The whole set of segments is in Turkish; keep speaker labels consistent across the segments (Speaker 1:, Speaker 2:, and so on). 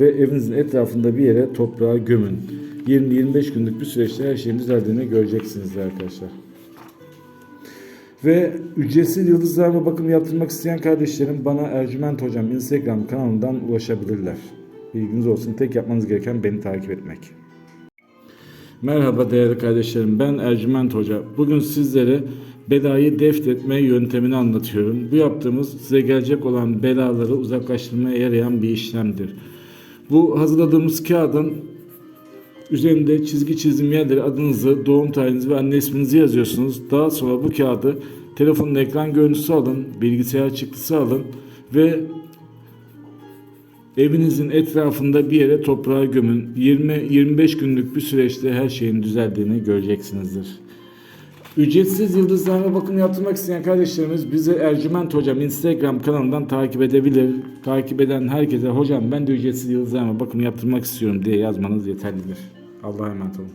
Speaker 1: ve evinizin etrafında bir yere toprağa gömün. 20-25 günlük bir süreçte her şeyin düzeldiğini göreceksiniz arkadaşlar. Ve ücretsiz yıldızlarla bakım yaptırmak isteyen kardeşlerim bana Ercüment Hocam Instagram kanalından ulaşabilirler. Bilginiz olsun. Tek yapmanız gereken beni takip etmek. Merhaba değerli kardeşlerim. Ben Ercüment Hoca. Bugün sizlere belayı deft etme yöntemini anlatıyorum. Bu yaptığımız size gelecek olan belaları uzaklaştırmaya yarayan bir işlemdir. Bu hazırladığımız kağıdın Üzerinde çizgi çizim yerlere adınızı, doğum tarihinizi ve anne isminizi yazıyorsunuz. Daha sonra bu kağıdı telefonun ekran görüntüsü alın, bilgisayar çıktısı alın ve evinizin etrafında bir yere toprağa gömün. 20-25 günlük bir süreçte her şeyin düzeldiğini göreceksinizdir. Ücretsiz yıldızlarına bakım yaptırmak isteyen kardeşlerimiz bizi Ercüment Hocam Instagram kanalından takip edebilir. Takip eden herkese hocam ben de ücretsiz yıldızlarına bakım yaptırmak istiyorum diye yazmanız yeterlidir. Allah'a emanet olun.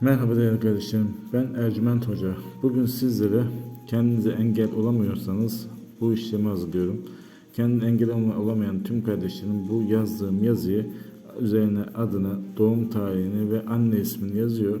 Speaker 1: Merhaba değerli kardeşlerim. Ben Ercüment Hoca. Bugün sizlere kendinize engel olamıyorsanız bu işlemi hazırlıyorum. Kendine engel olamayan tüm kardeşlerim bu yazdığım yazıyı üzerine adını, doğum tarihini ve anne ismini yazıyor.